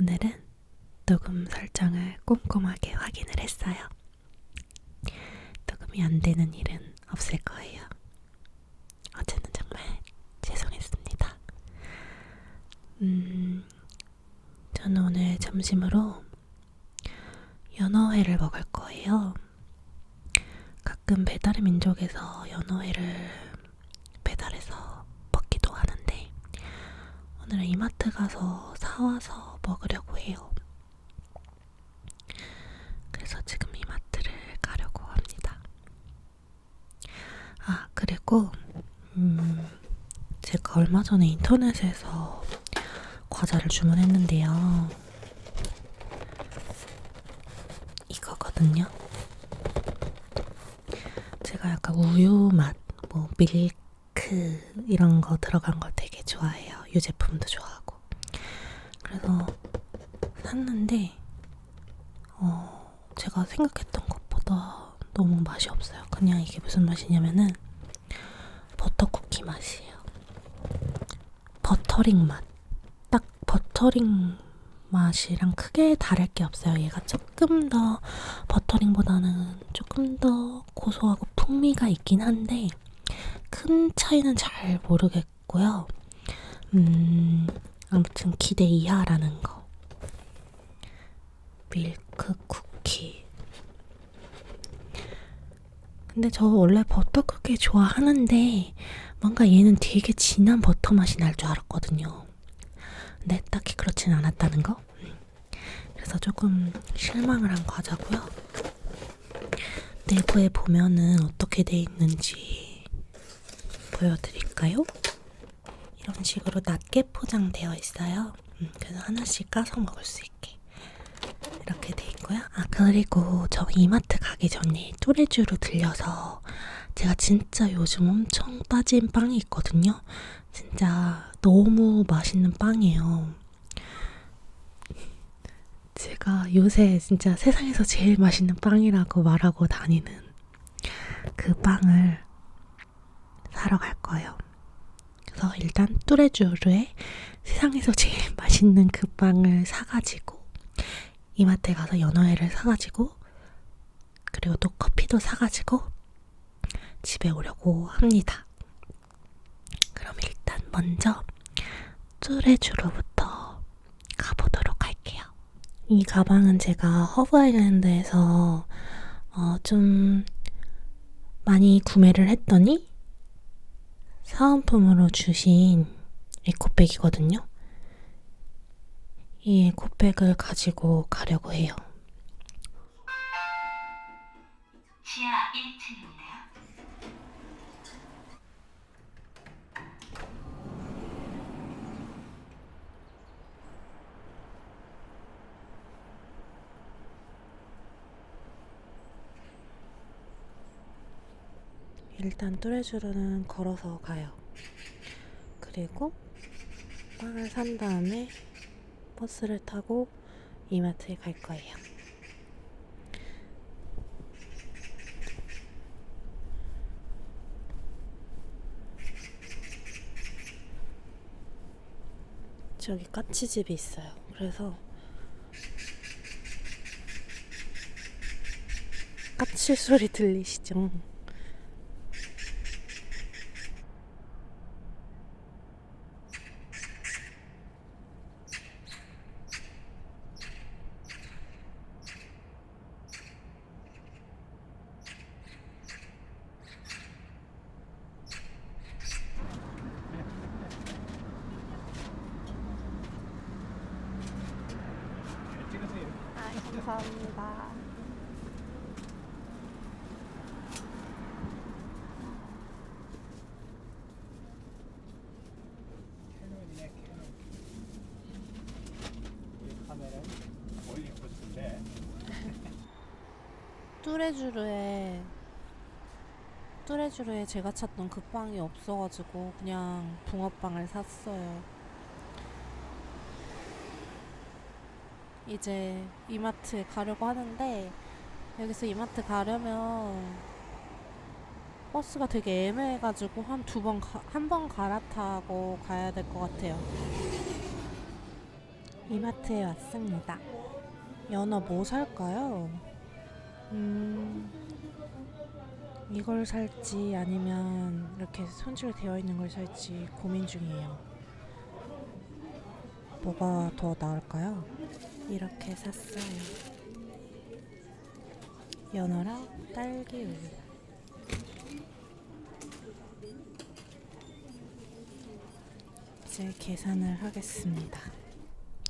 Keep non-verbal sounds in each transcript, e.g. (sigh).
오늘은 녹음 설정을 꼼꼼하게 확인을 했어요. 녹음이 안 되는 일은 없을 거예요. 어제는 정말 죄송했습니다. 음, 저는 오늘 점심으로 연어회를 먹을 거예요. 가끔 배달의 민족에서 연어회를 배달해서 먹기도 하는데 오늘은 이마트 가서 사와서 먹으려고 해요. 그래서 지금 이마트를 가려고 합니다. 아, 그리고, 음, 제가 얼마 전에 인터넷에서 과자를 주문했는데요. 이거거든요. 제가 약간 우유 맛, 뭐, 밀크, 이런 거 들어간 거 되게 좋아해요. 유제품도 좋아하고. 그래서 샀는데, 어, 제가 생각했던 것보다 너무 맛이 없어요. 그냥 이게 무슨 맛이냐면은, 버터 쿠키 맛이에요. 버터링 맛. 딱 버터링 맛이랑 크게 다를 게 없어요. 얘가 조금 더 버터링보다는 조금 더 고소하고 풍미가 있긴 한데 큰 차이는 잘 모르겠고요. 음, 아무튼 기대 이하라는 거. 밀크 쿠키. 근데 저 원래 버터 쿠키 좋아하는데 뭔가 얘는 되게 진한 버터 맛이 날 줄 알았거든요. 근데 딱히 그렇진 않았다는 거. 음. 그래서 조금 실망을 한 과자고요. 내부에 보면은 어떻게 돼 있는지 보여드릴까요? 이런 식으로 낮게 포장되어 있어요. 음, 그래서 하나씩 까서 먹을 수 있게 이렇게 돼 있고요. 아 그리고 저 이마트 가기 전에 뚜레쥬로 들려서 제가 진짜 요즘 엄청 빠진 빵이 있거든요. 진짜 너무 맛있는 빵이에요. 제가 요새 진짜 세상에서 제일 맛있는 빵이라고 말하고 다니는 그 빵을 사러 갈 거예요. 그래서 일단 뚜레쥬르에 세상에서 제일 (laughs) 맛있는 그 빵을 사가지고 이마트에 가서 연어회를 사가지고 그리고 또 커피도 사가지고 집에 오려고 합니다. 그럼 일단 먼저 뚜레쥬르부터 가보도록 할게요. 이 가방은 제가 허브 아일랜드에서 어, 좀 많이 구매를 했더니 사은품으로 주신 에코백이거든요. 이 에코백을 가지고 가려고 해요. 지하 1 일단 뚜레쥬르는 걸어서 가요. 그리고 빵을 산 다음에 버스를 타고 이마트에 갈 거예요. 저기 까치집이 있어요. 그래서 까치 소리 들리시죠? 아, 감사합니다. 캐논이네 캐논 이 카메라는 멀리 꽂는데 뚜레쥬르에 뚜레쥬르에 제가 찾던 그 빵이 없어가지고 그냥 붕어빵을 샀어요. 이제 이마트에 가려고 하는데 여기서 이마트 가려면 버스가 되게 애매해가지고 한 두 번, 한 번 갈아타고 가야 될 것 같아요. 이마트에 왔습니다. 연어 뭐 살까요? 음, 이걸 살지 아니면 이렇게 손질 되어 있는 걸 살지 고민 중이에요. 뭐가 더 나을까요? 이렇게 샀어요. 연어랑 딸기 우유. 이제 계산을 하겠습니다.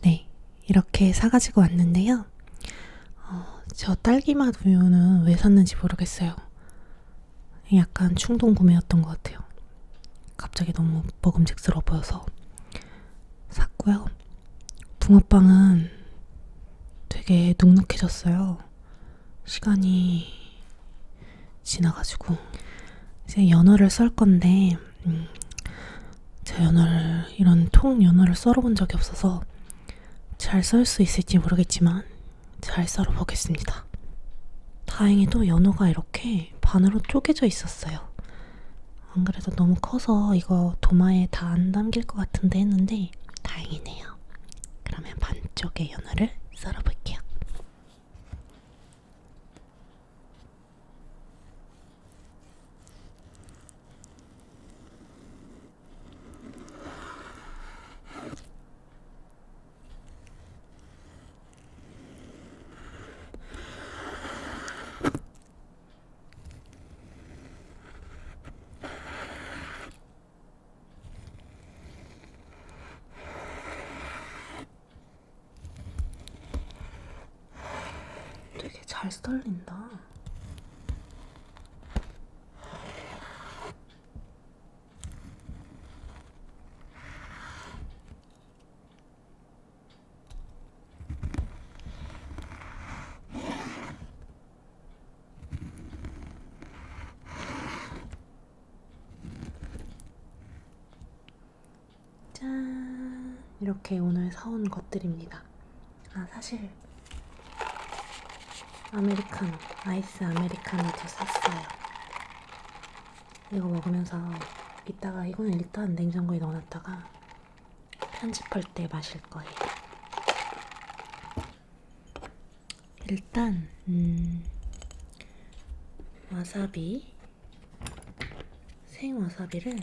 네, 이렇게 사가지고 왔는데요. 어, 저 딸기맛 우유는 왜 샀는지 모르겠어요. 약간 충동 구매였던 것 같아요. 갑자기 너무 먹음직스러워 보여서 샀고요. 붕어빵은 되게 눅눅해졌어요. 시간이 지나가지고 이제 연어를 썰 건데 음, 제가 연어를 이런 통 연어를 썰어본 적이 없어서 잘 썰 수 있을지 모르겠지만 잘 썰어 보겠습니다. 다행히도 연어가 이렇게 반으로 쪼개져 있었어요. 안 그래도 너무 커서 이거 도마에 다 안 담길 것 같은데 했는데 다행이네요. 그러면 반쪽의 연어를 썰어 볼게요. 잘 썰린다. 짠! 이렇게 오늘 사온 것들입니다. 아, 사실 아메리카노, 아이스 아메리카노도 샀어요. 이거 먹으면서 이따가 이거는 일단 냉장고에 넣어놨다가 편집할 때 마실 거예요. 일단 음, 와사비, 생 와사비를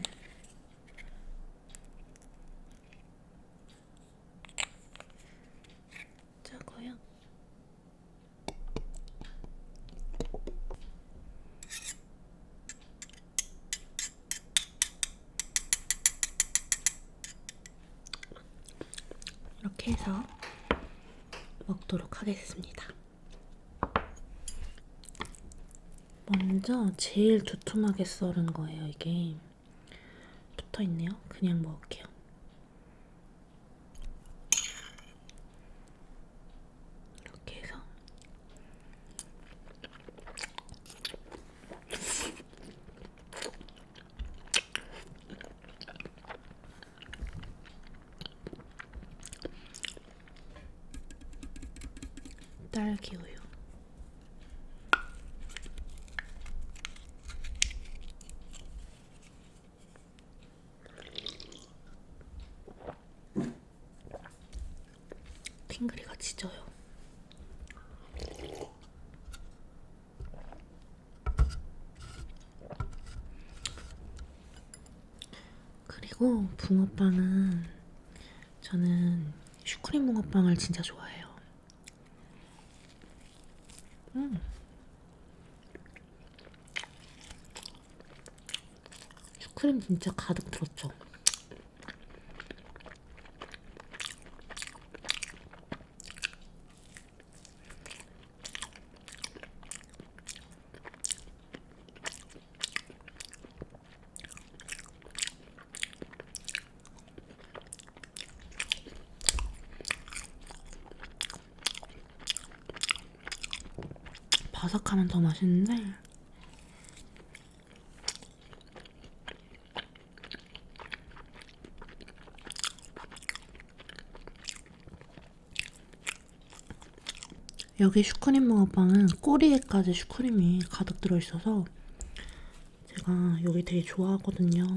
짜고요. 이렇게 해서 먹도록 하겠습니다. 먼저 제일 두툼하게 썰은 거예요, 이게. 붙어 있네요. 그냥 먹을게요. 이렇게 해서 딸기 우유. 핑크리가 지져요. 그리고 붕어빵은 저는 슈크림 붕어빵을 진짜 좋아해요. 음. 슈 크림 진짜 가득 들었죠. 바삭하면 더 맛있는데 여기 슈크림 붕어빵은 꼬리에까지 슈크림이 가득 들어있어서 제가 여기 되게 좋아하거든요.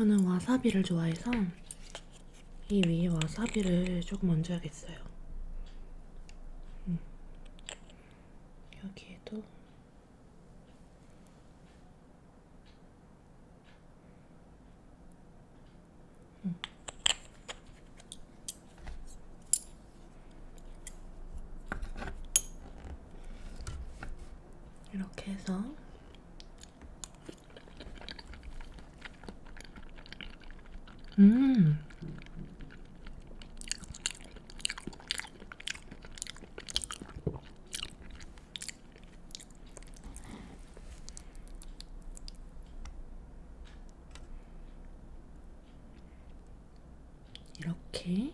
저는 와사비를 좋아해서 이 위에 와사비를 조금 얹어야겠어요. 음. 여기에도 음. 이렇게 해서 음. 이렇게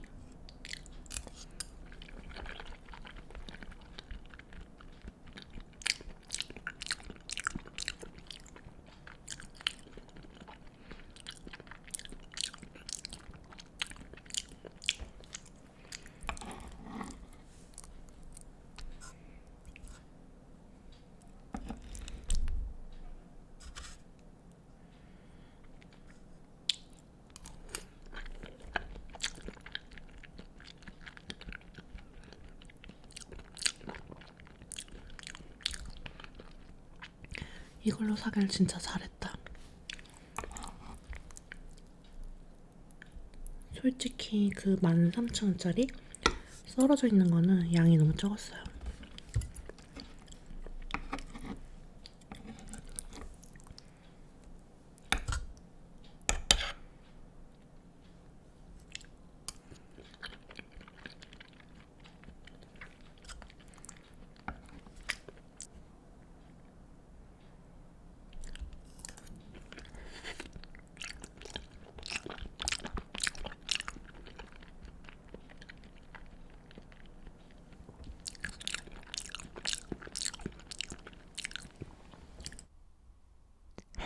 이걸로 사길 진짜 잘했다. 솔직히 그 13,000원짜리 썰어져 있는 거는 양이 너무 적었어요.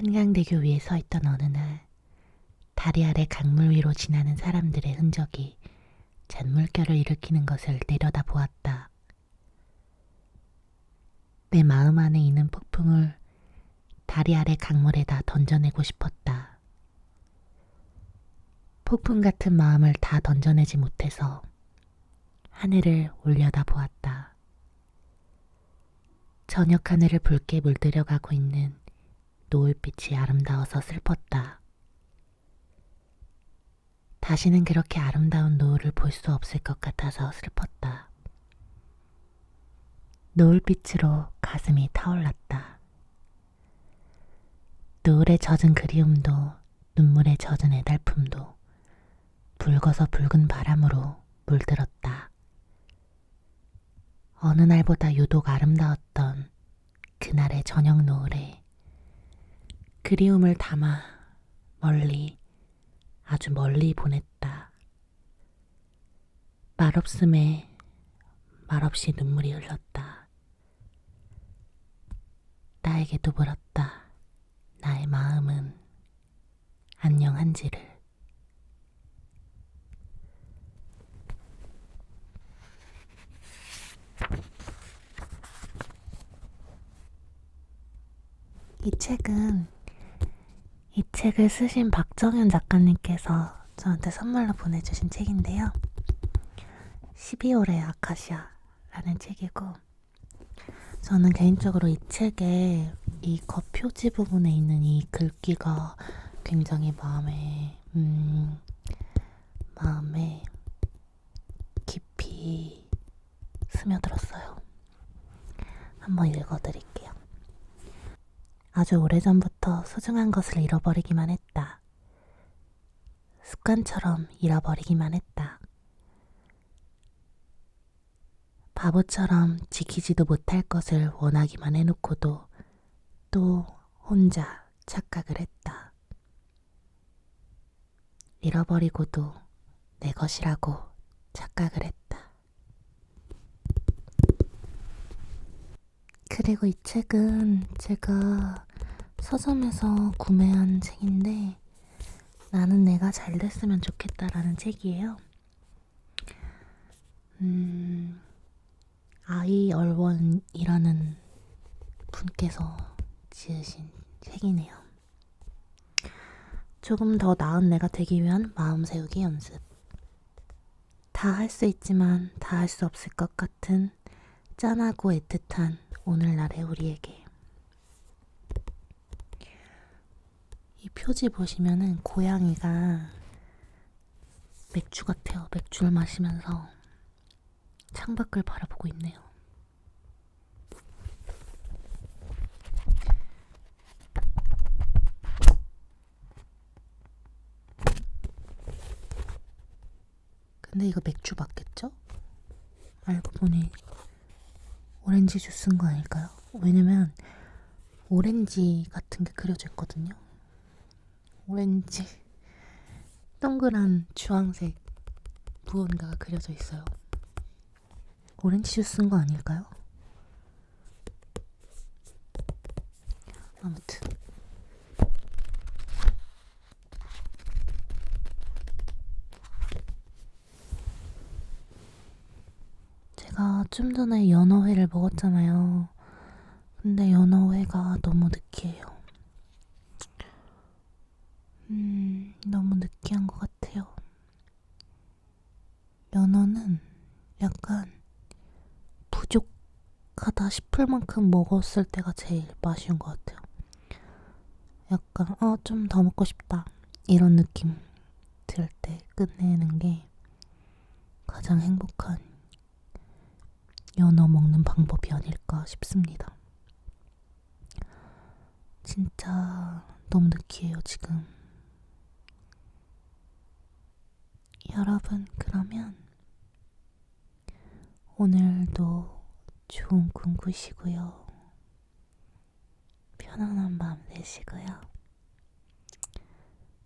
한강대교 위에 서 있던 어느 날 다리 아래 강물 위로 지나는 사람들의 흔적이 잔물결을 일으키는 것을 내려다 보았다. 내 마음 안에 있는 폭풍을 다리 아래 강물에다 던져내고 싶었다. 폭풍 같은 마음을 다 던져내지 못해서 하늘을 올려다 보았다. 저녁 하늘을 붉게 물들여 가고 있는 노을빛이 아름다워서 슬펐다. 다시는 그렇게 아름다운 노을을 볼 수 없을 것 같아서 슬펐다. 노을빛으로 가슴이 타올랐다. 노을에 젖은 그리움도 눈물에 젖은 애달픔도 붉어서 붉은 바람으로 물들었다. 어느 날보다 유독 아름다웠던 그날의 저녁 노을에 그리움을 담아 멀리, 아주 멀리 보냈다. 말없음에 말없이 눈물이 흘렀다. 나에게도 물었다. 나의 마음은 안녕한지를. 이 책은 이 책을 쓰신 박정현 작가님께서 저한테 선물로 보내주신 책인데요. 12월의 아카시아라는 책이고, 저는 개인적으로 이 책의 이 겉표지 부분에 있는 이 글귀가 굉장히 마음에, 음, 마음에 깊이 스며들었어요. 한번 읽어드릴게요. 아주 오래전부터 소중한 것을 잃어버리기만 했다. 습관처럼 잃어버리기만 했다. 바보처럼 지키지도 못할 것을 원하기만 해놓고도 또 혼자 착각을 했다. 잃어버리고도 내 것이라고 착각을 했다. 그리고 이 책은 제가 서점에서 구매한 책인데 나는 내가 잘 됐으면 좋겠다라는 책이에요. 음, 아이 얼원이라는 분께서 지으신 책이네요. 조금 더 나은 내가 되기 위한 마음 세우기 연습. 다 할 수 있지만 다 할 수 없을 것 같은 짠하고 애틋한 오늘날의 우리에게. 이 표지 보시면은 고양이가 맥주 같아요. 맥주를 마시면서 창밖을 바라보고 있네요. 근데 이거 맥주 맞겠죠? 알고 보니 오렌지 주스인 거 아닐까요? 왜냐면 오렌지 같은 게 그려져 있거든요. 오렌지 동그란 주황색 무언가가 그려져 있어요. 오렌지 주스인 거 아닐까요? 아무튼 제가 좀 전에 연어회를 먹었잖아요. 근데 연어회가 너무 느끼해요. 음, 너무 느끼한 것 같아요. 연어는 약간 부족하다 싶을 만큼 먹었을 때가 제일 맛있는 것 같아요. 약간, 어, 좀 더 먹고 싶다. 이런 느낌 들 때 끝내는 게 가장 행복한 연어 먹는 방법이 아닐까 싶습니다. 진짜 너무 느끼해요, 지금. 여러분, 그러면 오늘도 좋은 꿈 꾸시고요. 편안한 밤 되시고요.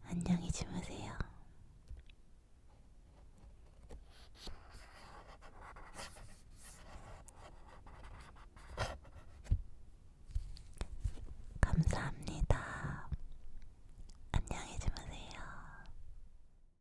안녕히 주무세요. 감사합니다.